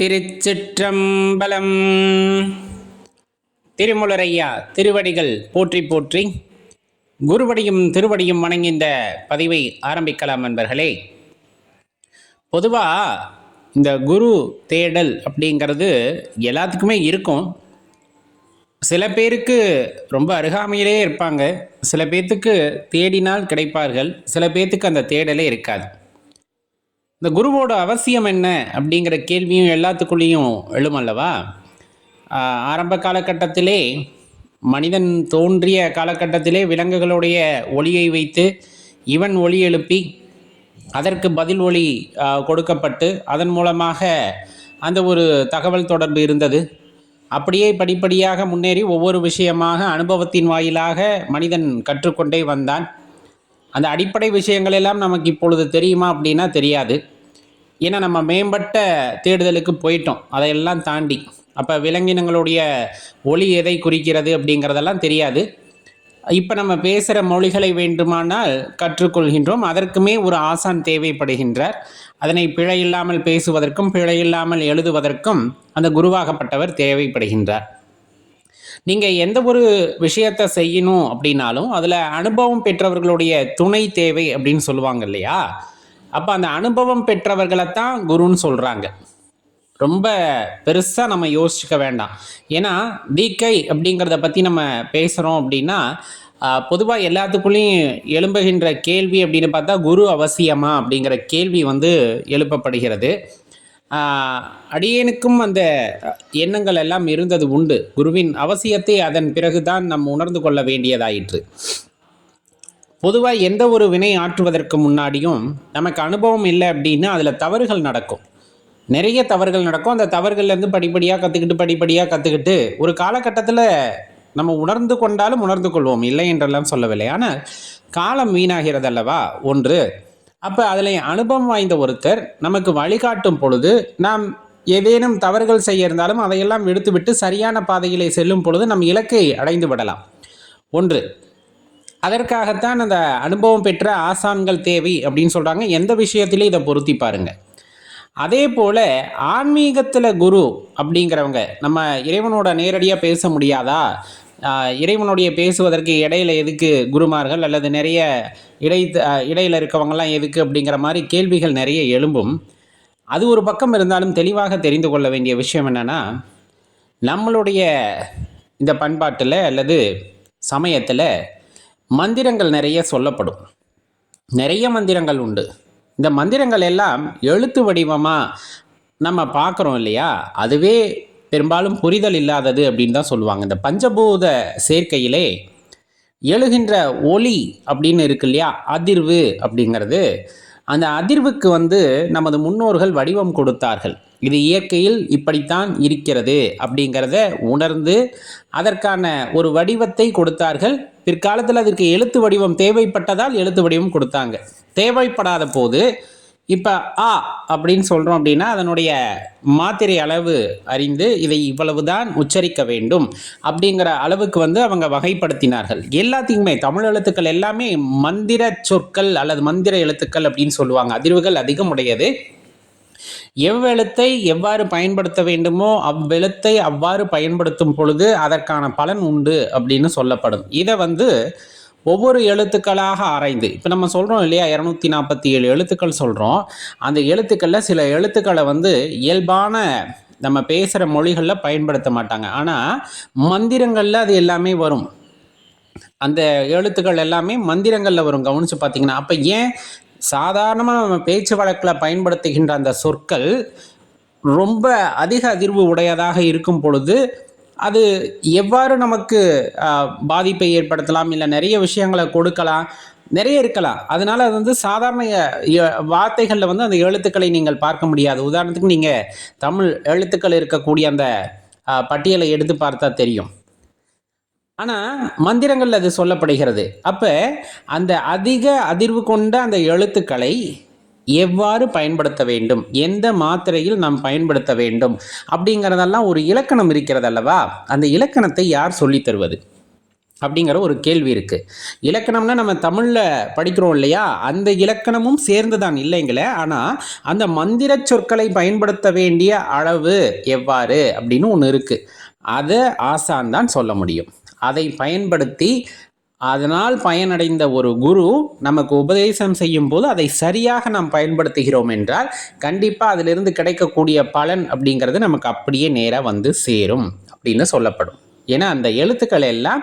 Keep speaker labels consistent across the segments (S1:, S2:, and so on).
S1: திருச்சிற்றம்பலம். திருமுலரையா திருவடிகள் போற்றி போற்றி குருவடியும் திருவடியும் வணங்கி இந்த பதிவை ஆரம்பிக்கலாம் நண்பர்களே. பொதுவாக இந்த குரு தேடல் அப்படிங்கிறது எல்லாத்துக்குமே இருக்கும். சில பேருக்கு ரொம்ப அருகாமையிலே இருப்பாங்க. சில பேர்த்துக்கு தேடினால் கிடைப்பார்கள். சில பேர்த்துக்கு அந்த தேடலே இருக்காது. இந்த குருவோட அவசியம் என்ன அப்படிங்கிற கேள்வியும் எல்லாத்துக்குள்ளேயும் எழுமல்லவா? ஆரம்ப காலகட்டத்திலே மனிதன் தோன்றிய காலகட்டத்திலே விலங்குகளுடைய ஒளியை வைத்து இவன் ஒளி எழுப்பி அதற்கு பதில் ஒளி கொடுக்கப்பட்டு அதன் மூலமாக அந்த ஒரு தகவல் தொடர்பு இருந்தது. அப்படியே படிப்படியாக முன்னேறி ஒவ்வொரு விஷயமாக அனுபவத்தின் வாயிலாக மனிதன் கற்றுக்கொண்டே வந்தான். அந்த அடிப்படை விஷயங்கள் எல்லாம் நமக்கு இப்பொழுது தெரியுமா அப்படின்னா தெரியாது. ஏன்னா நம்ம மேம்பட்ட தேடுதலுக்கு போயிட்டோம். அதையெல்லாம் தாண்டி. அப்போ விலங்கினங்களுடைய ஒளி எதை குறிக்கிறது அப்படிங்கிறதெல்லாம் தெரியாது. இப்போ நம்ம பேசுகிற மொழிகளை வேண்டுமானால் கற்றுக்கொள்கின்றோம். அதற்குமே ஒரு ஆசான் தேவைப்படுகின்றார். அதனை பிழை இல்லாமல் பேசுவதற்கும் பிழை இல்லாமல் எழுதுவதற்கும் அந்த குருவாகப்பட்டவர் தேவைப்படுகின்றார். நீங்கள் எந்த ஒரு விஷயத்தை செய்யணும் அப்படின்னாலும் அதில் அனுபவம் பெற்றவர்களுடைய துணை தேவை அப்படின்னு சொல்லுவாங்க இல்லையா? அப்போ அந்த அனுபவம் பெற்றவர்களைத்தான் குருன்னு சொல்கிறாங்க ரொம்ப பெருசாக நம்ம யோசிச்சுக்க வேண்டாம். ஏன்னா தீக்கை அப்படிங்கிறத பற்றி நம்ம பேசுகிறோம் அப்படின்னா பொதுவாக எல்லாத்துக்குள்ளேயும் எழும்புகின்ற கேள்வி அப்படின்னு பார்த்தா குரு அவசியமா அப்படிங்கிற கேள்வி வந்து எழுப்பப்படுகிறது. அடியேனுக்கும் அந்த எண்ணங்கள் எல்லாம் இருந்தது உண்டு. குருவின் அவசியத்தை அதன் பிறகுதான் நம் உணர்ந்து கொள்ள வேண்டியதாயிற்று. பொதுவாக எந்த ஒரு வினை ஆற்றுவதற்கு முன்னாடியும் நமக்கு அனுபவம் இல்லை அப்படின்னா அதில் தவறுகள் நடக்கும். நிறைய தவறுகள் நடக்கும். அந்த தவறுகள்லேருந்து படிப்படியாக கற்றுக்கிட்டு படிப்படியாக கற்றுக்கிட்டு ஒரு காலகட்டத்தில் நம்ம உணர்ந்து கொண்டாலும் உணர்ந்து கொள்வோம். இல்லை என்றெல்லாம் சொல்லவில்லை. ஆனால் காலம் வீணாகிறது அல்லவா ஒன்று. அப்போ அதில் அனுபவம் வாய்ந்த ஒருத்தர் நமக்கு வழிகாட்டும் பொழுது நாம் ஏதேனும் தவறுகள் செய்ய இருந்தாலும் அதையெல்லாம் விடுத்துவிட்டு சரியான பாதையிலே செல்லும் பொழுது நம் இலக்கை அடைந்து விடலாம். ஒன்று. அதற்காகத்தான் அந்த அனுபவம் பெற்ற ஆசான்கள் தேவை அப்படின்னு சொல்கிறாங்க எந்த விஷயத்திலையும் இதை பொருத்தி பாருங்கள் அதே போல் ஆன்மீகத்தில் குரு அப்படிங்கிறவங்க நம்ம இறைவனோட நேரடியாக பேச முடியாதா? இறைவனுடைய பேசுவதற்கு இடையில எதுக்கு குருமார்கள் அல்லது நிறைய இடை ஆஹ் இடையில இருக்கவங்கலாம் எதுக்கு அப்படிங்கிற மாதிரி கேள்விகள் நிறைய எழும்பும். அது ஒரு பக்கம் இருந்தாலும் தெளிவாக தெரிந்து கொள்ள வேண்டிய விஷயம் என்னென்னா நம்மளுடைய இந்த பண்பாட்டில் அல்லது சமயத்தில் மந்திரங்கள் நிறைய சொல்லப்படும். நிறைய மந்திரங்கள் உண்டு. இந்த மந்திரங்கள் எல்லாம் எழுத்து வடிவமாக நம்ம பார்க்குறோம் இல்லையா? அதுவே பெரும்பாலும் புரிதல் இல்லாதது அப்படின்னு தான் சொல்லுவாங்க. இந்த பஞ்சபூத சேர்க்கையிலே எழுகின்ற ஒளி அப்படின்னு இருக்கு இல்லையா? அதிர்வு அப்படிங்கிறது அந்த அதிர்வுக்கு வந்து நமது முன்னோர்கள் வடிவம் கொடுத்தார்கள். இது இயற்கையில் இப்படித்தான் இருக்கிறது அப்படிங்கிறத உணர்ந்து அதற்கான ஒரு வடிவத்தை கொடுத்தார்கள். பிற்காலத்தில் அதற்கு எழுத்து வடிவம் தேவைப்பட்டதால் எழுத்து வடிவம் கொடுத்தாங்க. தேவைப்படாத போது இப்போ ஆ அப்படின்னு சொல்கிறோம் அப்படின்னா அதனுடைய மாத்திரை அளவு அறிந்து இதை இவ்வளவு தான் உச்சரிக்க வேண்டும் அப்படிங்கிற அளவுக்கு வந்து அவங்க வகைப்படுத்தினார்கள். எல்லாத்தையுமே தமிழ் எழுத்துக்கள் எல்லாமே மந்திர சொற்கள் அல்லது மந்திர எழுத்துக்கள் அப்படின்னு சொல்லுவாங்க. அதிர்வுகள் அதிகம் உடையது எவ்வெழுத்தை எவ்வாறு பயன்படுத்த வேண்டுமோ அவ்வெழுத்தை அவ்வாறு பயன்படுத்தும் பொழுது அதற்கான பலன் உண்டு அப்படின்னு சொல்லப்படும். இதை வந்து ஒவ்வொரு எழுத்துக்களாக ஆராய்ந்து இப்போ நம்ம சொல்கிறோம் இல்லையா இரநூத்தி நாற்பத்தி ஏழு எழுத்துக்கள் சொல்கிறோம் அந்த எழுத்துக்களில் சில எழுத்துக்களை வந்து இயல்பான நம்ம பேசுகிற மொழிகளில் பயன்படுத்த மாட்டாங்க. ஆனால் மந்திரங்களில் அது எல்லாமே வரும். அந்த எழுத்துக்கள் எல்லாமே மந்திரங்களில் வரும். கவனித்து பார்த்தீங்கன்னா அப்போ ஏன் சாதாரணமாக நம்ம பேச்சு வழக்கில் பயன்படுத்துகின்ற அந்த சொற்கள் ரொம்ப அதிக அதிர்வு உடையதாக இருக்கும் பொழுது அது எவ்வாறு நமக்கு பாதிப்பை ஏற்படுத்தலாம் இல்லை நிறைய விஷயங்களை கொடுக்கலாம் நிறைய இருக்கலாம். அதனால அது வந்து சாதாரண வார்த்தைகளில் வந்து அந்த எழுத்துக்களை நீங்கள் பார்க்க முடியாது. உதாரணத்துக்கு நீங்கள் தமிழ் எழுத்துக்கள் இருக்கக்கூடிய அந்த பட்டியலை எடுத்து பார்த்தா தெரியும். ஆனால் மந்திரங்கள் அது சொல்லப்படுகிறது. அப்போ அந்த அதிக அதிர்வு கொண்ட அந்த எழுத்துக்களை எவ்வாறு பயன்படுத்த வேண்டும்? எந்த மாத்திரையில் நாம் பயன்படுத்த வேண்டும்? அப்படிங்கிறதெல்லாம் ஒரு இலக்கணம் இருக்கிறது அல்லவா? அந்த இலக்கணத்தை யார் சொல்லித் தருவது? அப்படிங்கிற ஒரு கேள்வி இருக்குது இலக்கணம்னா நம்ம தமிழில் படிக்கிறோம் இல்லையா? அந்த இலக்கணமும் சேர்ந்து தான் இல்லைங்களே? ஆனால் அந்த மந்திர சொற்களை பயன்படுத்த வேண்டிய அளவு எவ்வாறு? அப்படின்னு ஒன்று இருக்குது அதை ஆசான் தான் சொல்ல முடியும். அதை பயன்படுத்தி அதனால் பயனடைந்த ஒரு குரு நமக்கு உபதேசம் செய்யும் போது அதை சரியாக நாம் பயன்படுத்துகிறோம் என்றால் கண்டிப்பாக அதிலிருந்து கிடைக்கக்கூடிய பலன் அப்படிங்கிறது நமக்கு அப்படியே நேராக வந்து சேரும் அப்படின்னு சொல்லப்படும். ஏன்னா அந்த எழுத்துக்கள் எல்லாம்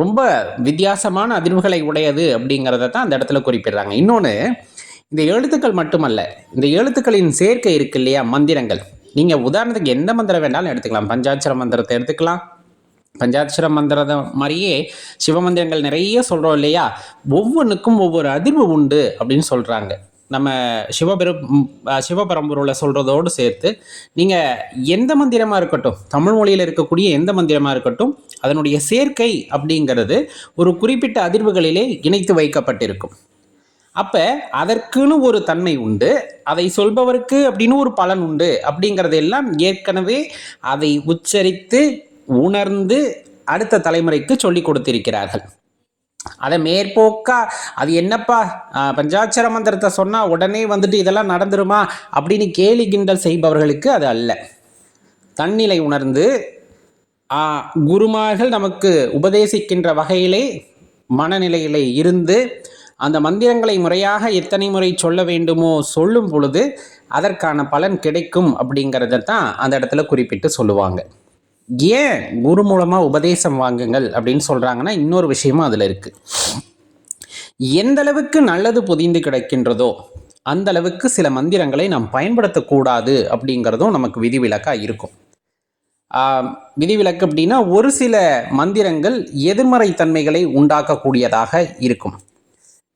S1: ரொம்ப வித்தியாசமான அதிர்வுகளை உடையது அப்படிங்கிறத தான் அந்த இடத்துல குறிப்பிடுறாங்க. இன்னொன்று இந்த எழுத்துக்கள் மட்டுமல்ல இந்த எழுத்துக்களின் சேர்க்கை இருக்கு இல்லையா? மந்திரங்கள். நீங்கள் உதாரணத்துக்கு எந்த மந்திரம் வேணாலும் எடுத்துக்கலாம். பஞ்சாட்சர மந்திரத்தை எடுத்துக்கலாம். பஞ்சாட்சர மந்திரத மாதிரியே சிவமந்திரங்கள் நிறைய சொல்கிறோம் இல்லையா? ஒவ்வொன்றுக்கும் ஒவ்வொரு அதிர்வு உண்டு அப்படின்னு சொல்கிறாங்க நம்ம சிவபெரு ம், சொல்கிறதோடு சேர்த்து நீங்கள் எந்த மந்திரமாக இருக்கட்டும் தமிழ் மொழியில் இருக்கக்கூடிய எந்த மந்திரமாக இருக்கட்டும் அதனுடைய சேர்க்கை அப்படிங்கிறது ஒரு குறிப்பிட்ட அதிர்வுகளிலே இணைத்து வைக்கப்பட்டிருக்கும். அப்போ அதற்குன்னு ஒரு தன்மை உண்டு அதை சொல்பவருக்கு அப்படின்னு ஒரு பலன் உண்டு அப்படிங்கிறது எல்லாம் ஏற்கனவே அதை உச்சரித்து உணர்ந்து அடுத்த தலைமுறைக்கு சொல்லி கொடுத்திருக்கிறார்கள். அதை மேற்போக்கா அது என்னப்பா பஞ்சாட்சர மந்திரத்தை சொன்னால் உடனே வந்துட்டு இதெல்லாம் நடந்துருமா அப்படின்னு கேலி கிண்டல் செய்பவர்களுக்கு அது அல்ல. தன்னிலை உணர்ந்து குருமார்கள் நமக்கு உபதேசிக்கின்ற வகையிலே மனநிலையிலே இருந்து அந்த மந்திரங்களை முறையாக எத்தனை முறை சொல்ல வேண்டுமோ சொல்லும் பொழுது அதற்கான பலன் கிடைக்கும் அப்படிங்கிறத தான் அந்த இடத்துல குறிப்பிட்டு சொல்லுவாங்க. ஏன் குரு மூலமாக உபதேசம் வாங்குங்கள் அப்படின்னு சொல்கிறாங்கன்னா இன்னொரு விஷயமும் அதில் இருக்குது எந்தளவுக்கு நல்லது புதிந்து கிடைக்கின்றதோ அந்த அளவுக்கு சில மந்திரங்களை நாம் பயன்படுத்தக்கூடாது அப்படிங்கிறதும் நமக்கு விதிவிலக்காக இருக்கும். விதிவிலக்கு அப்படின்னா ஒரு சில மந்திரங்கள் எதிர்மறை தன்மைகளை உண்டாக்கக்கூடியதாக இருக்கும்.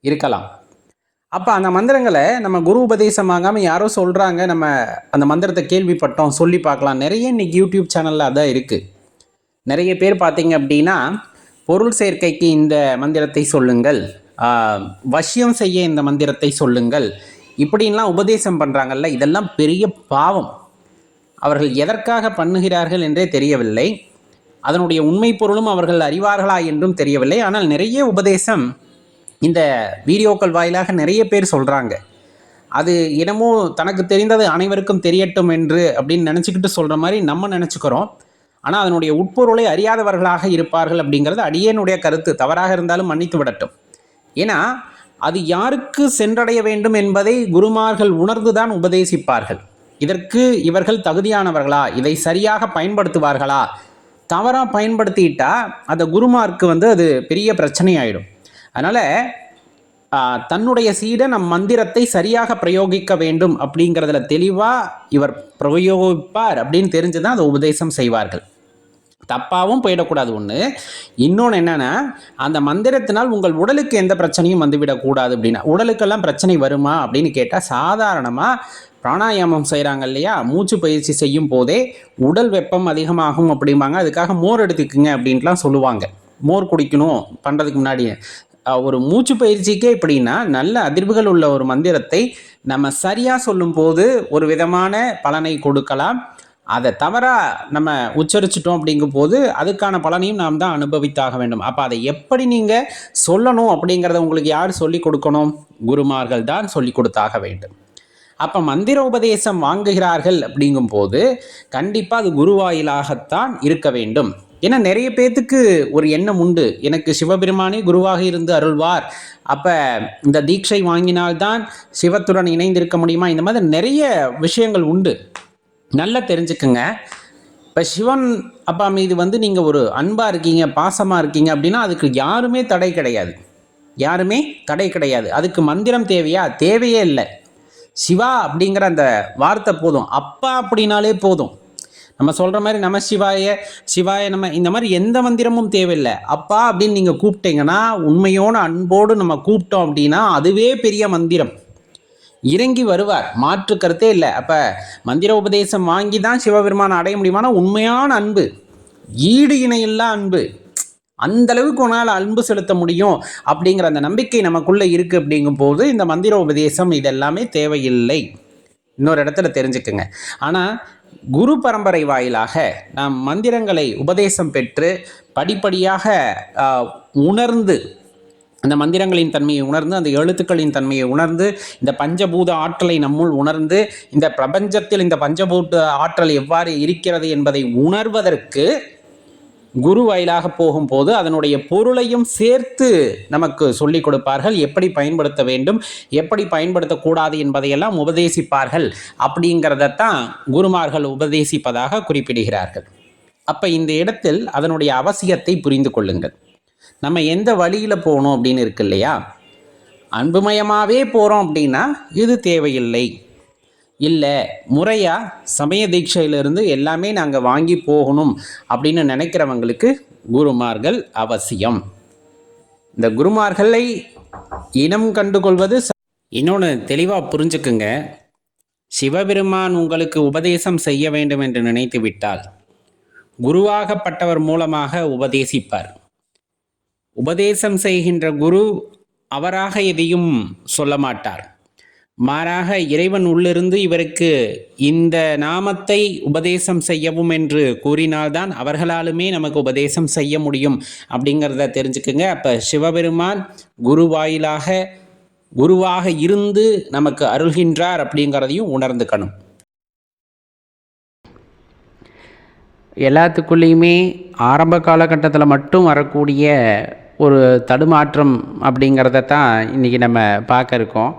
S1: இருக்கலாம். அப்போ அந்த மந்திரங்களை நம்ம குரு உபதேசம் ஆகாமல் யாரோ சொல்கிறாங்க நம்ம அந்த மந்திரத்தை கேள்விப்பட்டோம் சொல்லி பார்க்கலாம். நிறைய இன்னைக்கு யூடியூப் சேனலில் அதான் இருக்குது நிறைய பேர் பார்த்தீங்க அப்படின்னா பொருள் சேர்க்கைக்கு இந்த மந்திரத்தை சொல்லுங்கள் வசியம் செய்ய இந்த மந்திரத்தை சொல்லுங்கள். இப்படின்லாம் உபதேசம் பண்ணுறாங்கல்ல இதெல்லாம் பெரிய பாவம். அவர்கள் எதற்காக பண்ணுகிறார்கள் என்றே தெரியவில்லை. அதனுடைய உண்மை பொருளும் அவர்கள் அறிவார்களா என்றும் தெரியவில்லை. ஆனால் நிறைய உபதேசம் இந்த வீடியோக்கள் வாயிலாக நிறைய பேர் சொல்கிறாங்க அது என்னமோ தனக்கு தெரிந்தது அனைவருக்கும் தெரியட்டும் என்று அப்படின்னு நினச்சிக்கிட்டு சொல்கிற மாதிரி நம்ம நினச்சிக்கிறோம். ஆனால் அதனுடைய உட்பொருளை அறியாதவர்களாக இருப்பார்கள் அப்படிங்கிறது அடியனுடைய கருத்து. தவறாக இருந்தாலும் மன்னித்து விடட்டும். ஏன்னா அது யாருக்கு சென்றடைய வேண்டும் என்பதை குருமார்கள் உணர்ந்துதான் உபதேசிப்பார்கள். இதற்கு இவர்கள் தகுதியானவர்களா? இதை சரியாக பயன்படுத்துவார்களா? தவறாக பயன்படுத்திட்டா அந்த குருமார்க்கு வந்து அது பெரிய பிரச்சனை ஆயிடும் அதனால் தன்னுடைய சீடன் நம் மந்திரத்தை சரியாக பிரயோகிக்க வேண்டும் அப்படிங்கிறதுல தெளிவாக இவர் பிரயோகிப்பார் அப்படின்னு தெரிஞ்சு தான் அதை உபதேசம் செய்வார்கள். தப்பாகவும் போயிடக்கூடாது ஒன்று இன்னொன்று என்னென்னா அந்த மந்திரத்தினால் உங்கள் உடலுக்கு எந்த பிரச்சனையும் வந்துவிடக்கூடாது அப்படின்னா உடலுக்கெல்லாம் பிரச்சனை வருமா அப்படின்னு கேட்டால் சாதாரணமாக பிராணாயாமம் செய்கிறாங்க இல்லையா? மூச்சு பயிற்சி செய்யும் போதே உடல் வெப்பம் அதிகமாகும் அப்படிம்பாங்க. அதுக்காக மோர் எடுத்துக்குங்க அப்படின்ட்டுலாம் சொல்லுவாங்க. மோர் குடிக்கணும் பண்ணுறதுக்கு முன்னாடி ஒரு மூச்சு பயிற்சிக்கே இப்படின்னா நல்ல அதிர்வுகள் உள்ள ஒரு மந்திரத்தை நம்ம சரியாக சொல்லும்போது ஒரு விதமான பலனை கொடுக்கலாம். அதை தவறாக நம்ம உச்சரிச்சிட்டோம் அப்படிங்கும்போது அதுக்கான பலனையும் நாம் தான் அனுபவித்தாக வேண்டும். அப்போ அதை எப்படி நீங்கள் சொல்லணும் அப்படிங்கிறத உங்களுக்கு யார் சொல்லி கொடுக்கணும்? குருமார்கள் தான் சொல்லி கொடுத்தாக வேண்டும். அப்போ மந்திர உபதேசம் வாங்குகிறார்கள் அப்படிங்கும்போது கண்டிப்பாக அது குருவாயிலாகத்தான் இருக்க வேண்டும். ஏன்னா நிறைய பேர்த்துக்கு ஒரு எண்ணம் உண்டு. எனக்கு சிவபெருமானே குருவாக இருந்து அருள்வார். அப்போ இந்த தீட்சை வாங்கினால்தான் சிவத்துடன் இணைந்திருக்க முடியுமா? இந்த மாதிரி நிறைய விஷயங்கள் உண்டு. நல்லா தெரிஞ்சுக்குங்க. இப்போ சிவன் அப்பா மீது வந்து நீங்கள் ஒரு அன்பாக இருக்கீங்க பாசமாக இருக்கீங்க அப்படின்னா அதுக்கு யாருமே தடை கிடையாது. யாருமே தடை கிடையாது. அதுக்கு மந்திரம் தேவையா? தேவையே இல்லை. சிவா அப்படிங்கிற அந்த வார்த்தை போதும். அப்பா அப்படின்னாலே போதும். நம்ம சொல்கிற மாதிரி நம சிவாய சிவாய நம்ம இந்த மாதிரி எந்த மந்திரமும் தேவையில்லை. அப்பா அப்படின்னு நீங்கள் கூப்பிட்டீங்கன்னா உண்மையோன அன்போடு நம்ம கூப்பிட்டோம் அப்படின்னா அதுவே பெரிய மந்திரம். இறங்கி வருவார். மாற்று கருத்தே இல்லை. அப்போ மந்திர உபதேசம் வாங்கி தான் சிவபெருமானை அடைய முடியுமான உண்மையான அன்பு ஈடு இணையில்லா அன்பு அந்த அளவுக்கு உன்னால் அன்பு செலுத்த முடியும் அப்படிங்கிற அந்த நம்பிக்கை நமக்குள்ளே இருக்குது அப்படிங்கும்போது இந்த மந்திர உபதேசம் இதெல்லாமே தேவையில்லை. இன்னொரு இடத்துல தெரிஞ்சுக்குங்க. ஆனால் குரு பரம்பரை வாயிலாக நாம் மந்திரங்களை உபதேசம் பெற்று படிப்படியாக உணர்ந்து அந்த மந்திரங்களின் தன்மையை உணர்ந்து அந்த எழுத்துக்களின் தன்மையை உணர்ந்து இந்த பஞ்சபூத ஆற்றலை நம்முள் உணர்ந்து இந்த பிரபஞ்சத்தில் இந்த பஞ்சபூத ஆற்றல் எவ்வாறு இருக்கிறது என்பதை உணர்வதற்கு குரு வாயிலாக போகும்போது அதனுடைய பொருளையும் சேர்த்து நமக்கு சொல்லிக் கொடுப்பார்கள். எப்படி பயன்படுத்த வேண்டும் எப்படி பயன்படுத்தக்கூடாது என்பதையெல்லாம் உபதேசிப்பார்கள் அப்படிங்கிறதத்தான் குருமார்கள் உபதேசிப்பதாக குறிப்பிடுகிறார்கள். அப்போ இந்த இடத்தில் அதனுடைய அவசியத்தை புரிந்து கொள்ளுங்கள். நம்ம எந்த வழியில் போகணும் அப்படின்னு இருக்கு இல்லையா? அன்புமயமாகவே போகிறோம் அப்படின்னா இது தேவையில்லை. இல்லை முறையாக சமய தீட்சையிலிருந்து எல்லாமே நாங்கள் வாங்கி போகணும் அப்படின்னு நினைக்கிறவங்களுக்கு குருமார்கள் அவசியம். இந்த குருமார்களை இனம் கண்டுகொள்வது ச- இன்னொன்று தெளிவாக புரிஞ்சுக்குங்க. சிவபெருமான் உங்களுக்கு உபதேசம் செய்ய வேண்டும் என்று நினைத்து விட்டால் குருவாகப்பட்டவர் மூலமாக உபதேசிப்பார். உபதேசம் செய்கின்ற குரு அவராக எதையும் சொல்ல மாட்டார். மாறாக இறைவன் உள்ளிருந்து இவருக்கு இந்த நாமத்தை உபதேசம் செய்யவும் என்று கூறினால்தான் அவர்களாலுமே நமக்கு உபதேசம் செய்ய முடியும் அப்படிங்கிறத தெரிஞ்சுக்குங்க. அப்போ சிவபெருமான் குரு வாயிலாக குருவாக இருந்து நமக்கு அருள்கின்றார் அப்படிங்கிறதையும் உணர்ந்துக்கணும். எல்லாத்துக்குள்ளேயுமே ஆரம்ப காலகட்டத்தில் மட்டும் வரக்கூடிய ஒரு தடுமாற்றம் அப்படிங்கிறத தான் இன்றைக்கி நம்ம பார்க்க இருக்கோம்.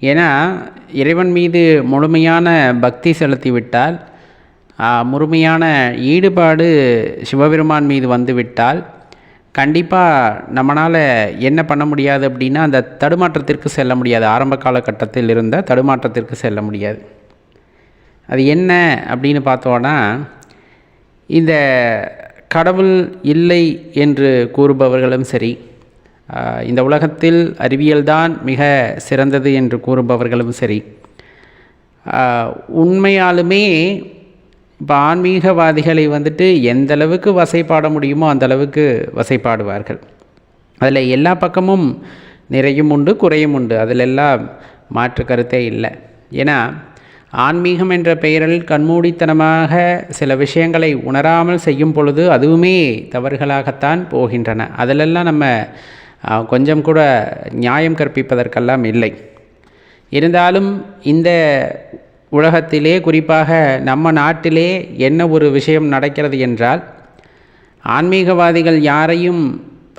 S1: ஏன்னா இறைவன் மீது முழுமையான பக்தி செலுத்திவிட்டால் முழுமையான ஈடுபாடு சிவபெருமான் மீது வந்துவிட்டால் கண்டிப்பாக நம்மளால் என்ன பண்ண முடியாது அப்படின்னா அந்த தடுமாற்றத்திற்கு செல்ல முடியாது. ஆரம்ப காலகட்டத்தில் இருந்த தடுமாற்றத்திற்கு செல்ல முடியாது. அது என்ன அப்படின்னு பார்த்தோன்னா இந்த கடவுள் இல்லை என்று கூறுபவர்களும் சரி இந்த உலகத்தில் அறிவியல்தான் மிக சிறந்தது என்று கூறுபவர்களும் சரி. உண்மையாலுமே இப்போ ஆன்மீகவாதிகளை வந்துட்டு எந்த அளவுக்கு வசைப்பாட முடியுமோ அந்த அளவுக்கு வசைப்பாடுவார்கள். அதில் எல்லா பக்கமும் நிறையும் உண்டு குறையும் உண்டு. அதில் எல்லாம் மாற்று கருத்தே இல்லை. ஏன்னா ஆன்மீகம் என்ற பெயரில் கண்மூடித்தனமாக சில விஷயங்களை உணராமல் செய்யும் பொழுது அதுவுமே தவறுகளாகத்தான் போகின்றன. அதிலெல்லாம் நம்ம கொஞ்சம் கூட நியாயம் கற்பிப்பதற்கெல்லாம் இல்லை. இருந்தாலும் இந்த உலகத்திலே குறிப்பாக நம்ம நாட்டிலே என்ன ஒரு விஷயம் நடக்கிறது என்றால் ஆன்மீகவாதிகள் யாரையும்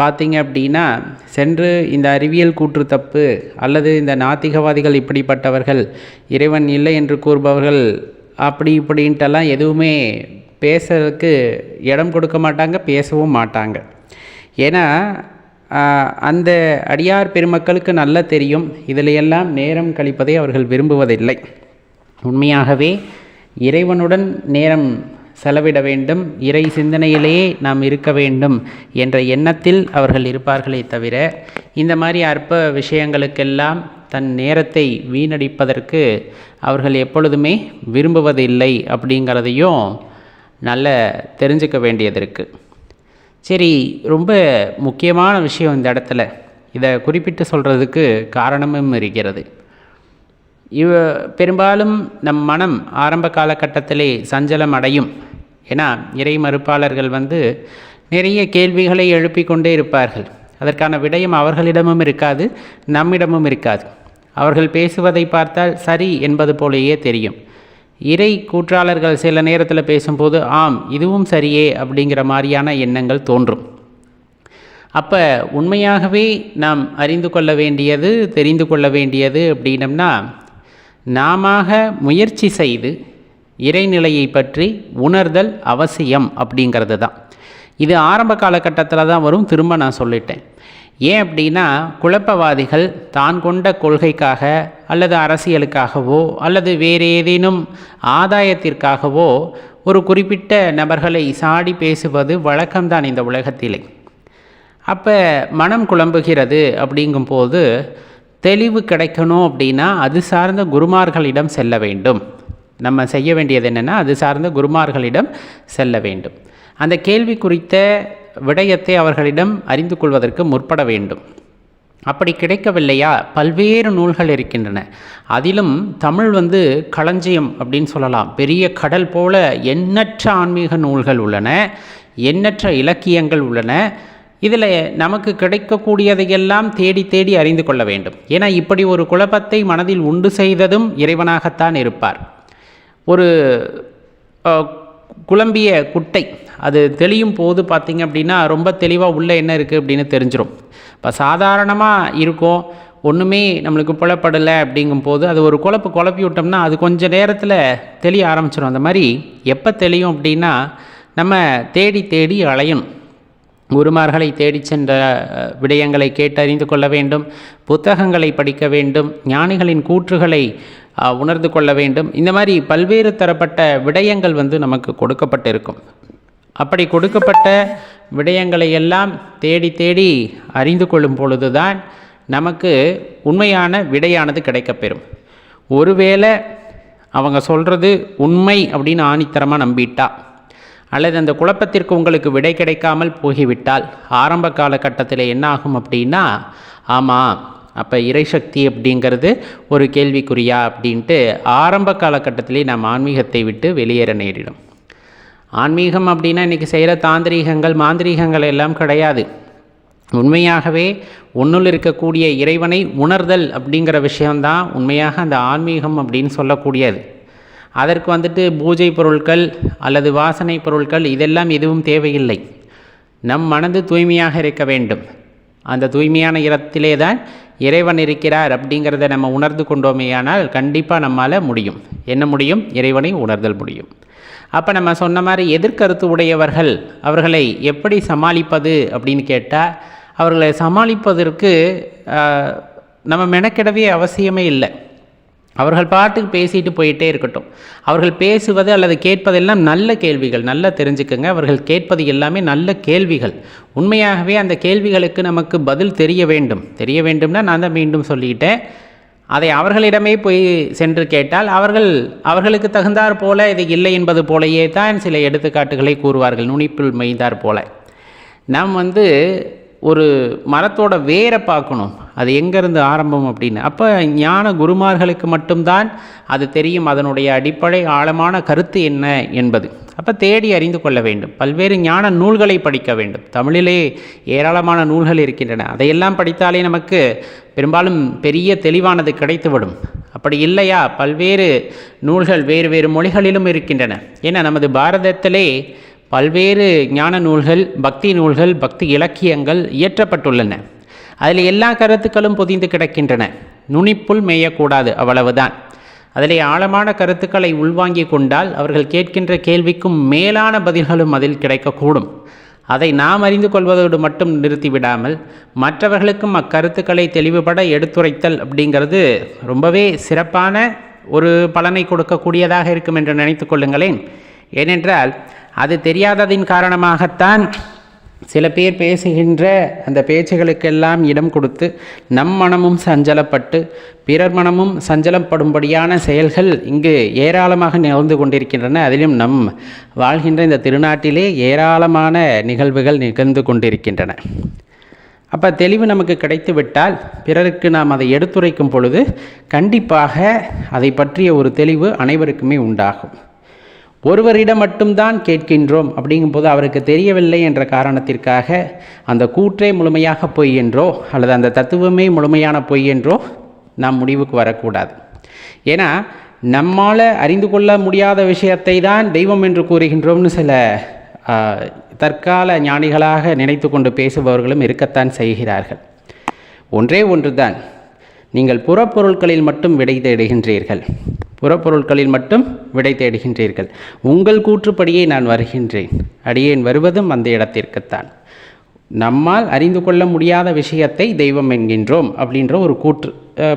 S1: பார்த்தீங்க அப்படின்னா சென்று இந்த அறிவியல் கூற்று தப்பு அல்லது இந்த நாத்திகவாதிகள் இப்படிப்பட்டவர்கள் இறைவன் இல்லை என்று கூறுபவர்கள் அப்படி இப்படின்ட்டெல்லாம் எதுவுமே பேசுறதுக்கு இடம் கொடுக்க மாட்டாங்க பேசவும் மாட்டாங்க. ஏன்னா அந்த அடியார் பெருமக்களுக்கு நல்லா தெரியும். இதில் நேரம் கழிப்பதை அவர்கள் விரும்புவதில்லை. உண்மையாகவே இறைவனுடன் நேரம் செலவிட வேண்டும். இறை சிந்தனையிலேயே நாம் இருக்க வேண்டும் என்ற எண்ணத்தில் அவர்கள் இருப்பார்களே தவிர இந்த மாதிரி அற்ப விஷயங்களுக்கெல்லாம் தன் நேரத்தை வீணடிப்பதற்கு அவர்கள் எப்பொழுதுமே விரும்புவதில்லை அப்படிங்கிறதையும் நல்ல தெரிஞ்சுக்க வேண்டியது இருக்குது சரி ரொம்ப முக்கியமான விஷயம் இந்த இடத்துல. இதை குறிப்பிட்டு சொல்கிறதுக்கு காரணமும் இருக்கிறது. இவ பெரும்பாலும் நம் மனம் ஆரம்ப காலகட்டத்திலே சஞ்சலம் அடையும். ஏன்னா இறை மறுப்பாளர்கள் வந்து நிறைய கேள்விகளை எழுப்பிக் கொண்டே இருப்பார்கள். அதற்கான விடயம் அவர்களிடமும் இருக்காது நம்மிடமும் இருக்காது. அவர்கள் பேசுவதை பார்த்தால் சரி என்பது போலேயே தெரியும். இறை கூற்றாளர்கள் சில நேரத்தில் பேசும்போது ஆம் இதுவும் சரியே அப்படிங்கிற மாதிரியான எண்ணங்கள் தோன்றும். அப்போ உண்மையாகவே நாம் அறிந்து கொள்ள வேண்டியது தெரிந்து கொள்ள வேண்டியது அப்படின்னம்னா நாம முயற்சி செய்து இறைநிலையை பற்றி உணர்தல் அவசியம் அப்படிங்கிறது தான் இது ஆரம்ப காலகட்டத்தில் தான் வரும் திரும்ப நான் சொல்லிட்டேன். ஏன் அப்படின்னா குழப்பவாதிகள் தான் கொண்ட கொள்கைக்காக அல்லது அரசியலுக்காகவோ அல்லது வேறு ஏதேனும் ஆதாயத்திற்காகவோ ஒரு குறிப்பிட்ட நபர்களை சாடி பேசுவது வழக்கம்தான் இந்த உலகத்திலே. அப்போ மனம் குழம்புகிறது அப்படிங்கும்போது தெளிவு கிடைக்கணும் அப்படின்னா அது சார்ந்த குருமார்களிடம் செல்ல வேண்டும். நம்ம செய்ய வேண்டியது என்னென்னா அது சார்ந்த குருமார்களிடம் செல்ல வேண்டும். அந்த கேள்வி குறித்த விடயத்தை அவர்களிடம் அறிந்து கொள்வதற்கு முற்பட வேண்டும். அப்படி கிடைக்கவில்லையா? பல்வேறு நூல்கள் இருக்கின்றன. அதிலும் தமிழ் வந்து களஞ்சியம் அப்படின்னு சொல்லலாம். பெரிய கடல் போல எண்ணற்ற ஆன்மீக நூல்கள் உள்ளன எண்ணற்ற இலக்கியங்கள் உள்ளன. இதில் நமக்கு கிடைக்கக்கூடியதையெல்லாம் தேடி தேடி அறிந்து கொள்ள வேண்டும். ஏன்னா இப்படி ஒரு குழப்பத்தை மனதில் உண்டு செய்ததும் இறைவனாகத்தான் இருப்பார். ஒரு குழம்பிய குட்டை அது தெளியும் போது பார்த்திங்க அப்படின்னா ரொம்ப தெளிவாக உள்ளே என்ன இருக்குது அப்படின்னு தெரிஞ்சிடும் இப்போ சாதாரணமாக இருக்கும். ஒன்றுமே நம்மளுக்கு புலப்படலை அப்படிங்கும்போது அது ஒரு குழப்பு குழப்பி விட்டோம்னா அது கொஞ்சம் நேரத்தில் தெளிய ஆரம்பிச்சிடும் அந்த மாதிரி எப்போ தெளியும் அப்படின்னா நம்ம தேடி தேடி அலையணும். குருமார்களை தேடிச் சென்ற விடயங்களை கேட்டறிந்து கொள்ள வேண்டும். புத்தகங்களை படிக்க வேண்டும். ஞானிகளின் கூற்றுகளை உணர்ந்து கொள்ள வேண்டும். இந்த மாதிரி பல்வேறு தரப்பட்ட விடயங்கள் வந்து நமக்கு கொடுக்கப்பட்டிருக்கும். அப்படி கொடுக்கப்பட்ட விடயங்களை எல்லாம் தேடி தேடி அறிந்து கொள்ளும் பொழுதுதான் நமக்கு உண்மையான விடையானது கிடைக்கப்பெறும். ஒருவேளை அவங்க சொல்கிறது உண்மை அப்படின்னு ஆணித்தரமாக நம்பிட்டா அல்லது அந்த குழப்பத்திற்கு உங்களுக்கு விடை கிடைக்காமல் போகிவிட்டால் ஆரம்ப காலகட்டத்தில் என்ன ஆகும் அப்படின்னா ஆமாம் அப்போ இறைசக்தி அப்படிங்கிறது ஒரு கேள்விக்குறியா அப்படின்ட்டு ஆரம்ப காலகட்டத்திலே நாம் ஆன்மீகத்தை விட்டு வெளியேற நேரிடும். ஆன்மீகம் அப்படின்னா இன்றைக்கி செய்கிற தாந்திரீகங்கள் மாந்திரீகங்கள் எல்லாம் கிடையாது. உண்மையாகவே ஒன்றுள் இருக்கக்கூடிய இறைவனை உணர்தல் அப்படிங்கிற விஷயம்தான் உண்மையாக அந்த ஆன்மீகம் அப்படின்னு சொல்லக்கூடியது. அதற்கு வந்துட்டு பூஜை பொருட்கள் அல்லது வாசனை பொருட்கள் இதெல்லாம் எதுவும் தேவையில்லை. நம் மனது தூய்மையாக இருக்க வேண்டும். அந்த தூய்மையான இடத்திலே தான் இறைவன் இருக்கிறார் அப்படிங்கிறத நம்ம உணர்ந்து கொண்டோமேயானால் கண்டிப்பாக நம்மால் முடியும். என்ன முடியும்? இறைவனை உணர்தல் முடியும். அப்போ நம்ம சொன்ன மாதிரி எதிர்கருத்து உடையவர்கள் அவர்களை எப்படி சமாளிப்பது அப்படின்னு கேட்டால் அவர்களை சமாளிப்பதற்கு நம்ம மெனக்கிடவே அவசியமே இல்லை. அவர்கள் பாட்டுக்கு பேசிட்டு போயிட்டே இருக்கட்டும். அவர்கள் பேசுவது அல்லது கேட்பதெல்லாம் நல்ல கேள்விகள் நல்லா தெரிஞ்சுக்கங்க. அவர்கள் கேட்பது எல்லாமே நல்ல கேள்விகள். உண்மையாகவே அந்த கேள்விகளுக்கு நமக்கு பதில் தெரிய வேண்டும். தெரிய வேண்டும்னா நான் தான் மீண்டும் சொல்லிக்கிட்டேன் அதை அவர்களிடமே போய் சென்று கேட்டால் அவர்கள் அவர்களுக்கு தகுந்தாற் போல இது இல்லை என்பது போலயே தான் சில எடுத்துக்காட்டுகளை கூறுவார்கள் நுனிப்புள் மெய்தார் போல. நாம் வந்து ஒரு மரத்தோட வேரை பார்க்கணும். அது எங்கேருந்து ஆரம்பம் அப்படின்னு. அப்போ ஞான குருமார்களுக்கு மட்டும்தான் அது தெரியும். அதனுடைய அடிப்படை ஆழமான கருத்து என்ன என்பது. அப்போ தேடி அறிந்து கொள்ள வேண்டும். பல்வேறு ஞான நூல்களை படிக்க வேண்டும். தமிழிலே ஏராளமான நூல்கள் இருக்கின்றன. அதையெல்லாம் படித்தாலே நமக்கு பெரும்பாலும் பெரிய தெளிவானது கிடைத்துவிடும். அப்படி இல்லையா? பல்வேறு நூல்கள் வேறு வேறு மொழிகளிலும் இருக்கின்றன. ஏன்னா நமது பாரதத்திலே பல்வேறு ஞான நூல்கள் பக்தி நூல்கள் பக்தி இலக்கியங்கள் இயற்றப்பட்டுள்ளன. அதில் எல்லா கருத்துக்களும் பொதிந்து கிடக்கின்றன. நுனிப்புள் மேயக்கூடாது அவ்வளவுதான். அதிலே ஆழமான கருத்துக்களை உள்வாங்கிக் கொண்டால் அவர்கள் கேட்கின்ற கேள்விக்கும் மேலான பதில்களும் அதில் கிடைக்கக்கூடும். அதை நாம் அறிந்து கொள்வதோடு மட்டும் நிறுத்திவிடாமல் மற்றவர்களுக்கும் அக்கருத்துக்களை தெளிவுபட எடுத்துரைத்தல் அப்படிங்கிறது ரொம்பவே சிறப்பான ஒரு பலனை கொடுக்கக்கூடியதாக இருக்கும் என்று நினைத்து கொள்ளுங்களேன். ஏனென்றால் அது தெரியாததின் காரணமாகத்தான் சில பேர் பேசுகின்ற அந்த பேச்சுகளுக்கெல்லாம் இடம் கொடுத்து நம் மனமும் சஞ்சலப்பட்டு பிறர் மனமும் சஞ்சலப்படும்படியான செயல்கள் இங்கு ஏராளமாக நிகழ்ந்து கொண்டிருக்கின்றன. அதிலும் நம் வாழ்கின்ற இந்த திருநாட்டிலே ஏராளமான நிகழ்வுகள் நிகழ்ந்து கொண்டிருக்கின்றன. அப்போ தெளிவு நமக்கு கிடைத்து விட்டால் பிறருக்கு நாம் அதை எடுத்துரைக்கும் பொழுது கண்டிப்பாக அதை பற்றிய ஒரு தெளிவு அனைவருக்குமே உண்டாகும். ஒருவரிடம் மட்டும்தான் கேட்கின்றோம். அப்படிங்கும்போது அவருக்கு தெரியவில்லை என்ற காரணத்திற்காக அந்த கூற்றே முழுமையாக பொய் என்றோ அல்லது அந்த தத்துவமே முழுமையான பொய் என்றோ நாம் முடிவுக்கு வரக்கூடாது. ஏன்னா நம்மால் அறிந்து கொள்ள முடியாத விஷயத்தை தான் தெய்வம் என்று கூறுகின்றோம்னு சில தற்கால ஞானிகளாக நினைத்து கொண்டு பேசுபவர்களும் இருக்கத்தான் செய்கிறார்கள். ஒன்றே ஒன்றுதான். நீங்கள் புறப்பொருட்களில் மட்டும் விடை தேடுகின்றீர்கள். புறப்பொருட்களில் மட்டும் விடை தேடுகின்றீர்கள். உங்கள் கூற்றுப்படியே நான் வருகின்றேன். அடியேன் வருவதும் அந்த இடத்திற்குத்தான். நம்மால் அறிந்து கொள்ள முடியாத விஷயத்தை தெய்வம் என்கின்றோம் அப்படின்ற ஒரு கூற்று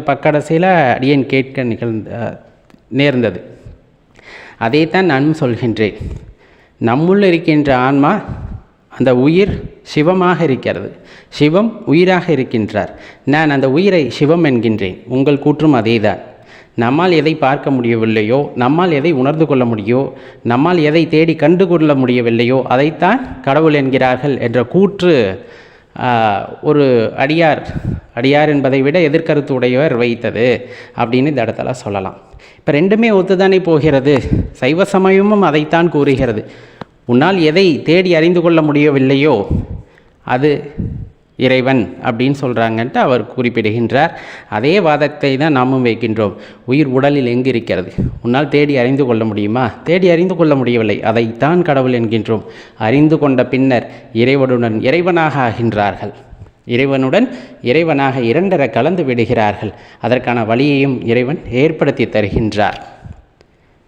S1: பக்கடைசியில் அடியேன் கேட்க நிகழ்ந்த நேர்ந்தது. அதைத்தான் நானும் சொல்கின்றேன். நம்முள் இருக்கின்ற ஆன்மா அந்த உயிர் சிவமாக இருக்கிறது. சிவம் உயிராக இருக்கின்றார். நான் அந்த உயிரை சிவம் என்கின்றேன். உங்கள் கூற்றும் அதேதான். நம்மால் எதை பார்க்க முடியவில்லையோ நம்மால் எதை உணர்ந்து கொள்ள முடியோ நம்மால் எதை தேடி கண்டு கொள்ள முடியவில்லையோ அதைத்தான் கடவுள் என்கிறார்கள் என்ற கூற்று ஒரு அடியார் அடியார் என்பதை விட எதிர்கருத்து உடையவர் வைத்தது அப்படின்னு இந்த இடத்துல சொல்லலாம். இப்போ ரெண்டுமே ஒத்துதானே போகிறது? சைவ சமயமும் அதைத்தான் கூறுகிறது. உன்னால் எதை தேடி அறிந்து கொள்ள முடியவில்லையோ அது இறைவன் அப்படின்னு சொல்கிறாங்கன்ட்டு அவர் குறிப்பிடுகின்றார். அதே வாதத்தை தான் நாமும் வைக்கின்றோம். உயிர் உடலில் எங்கு இருக்கிறது? உன்னால் தேடி அறிந்து கொள்ள முடியுமா? தேடி அறிந்து கொள்ள முடியவில்லை. அதைத்தான் கடவுள் என்கின்றோம். அறிந்து கொண்ட பின்னர் இறைவனுடன் இறைவனாக ஆகின்றார்கள். இறைவனுடன் இறைவனாக இரண்டர கலந்து விடுகிறார்கள். அதற்கான வழியையும் இறைவன் ஏற்படுத்தி தருகின்றார்.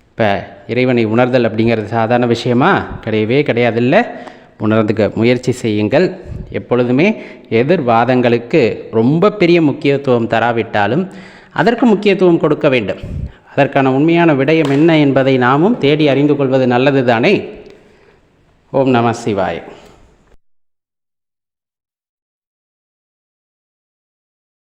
S1: இப்போ இறைவனை உணர்தல் அப்படிங்கிறது சாதாரண விஷயமா? கிடையவே கிடையாதில்லை. உணர்ந்துக்க முயற்சி செய்யுங்கள். எப்பொழுதுமே எதிர்வாதங்களுக்கு ரொம்ப பெரிய முக்கியத்துவம் தராவிட்டாலும் அதற்கு முக்கியத்துவம் கொடுக்க வேண்டும். அதற்கான உண்மையான விடயம் என்ன என்பதை நாமும் தேடி அறிந்து கொள்வது நல்லது தானே ஓம் நம சிவாய்.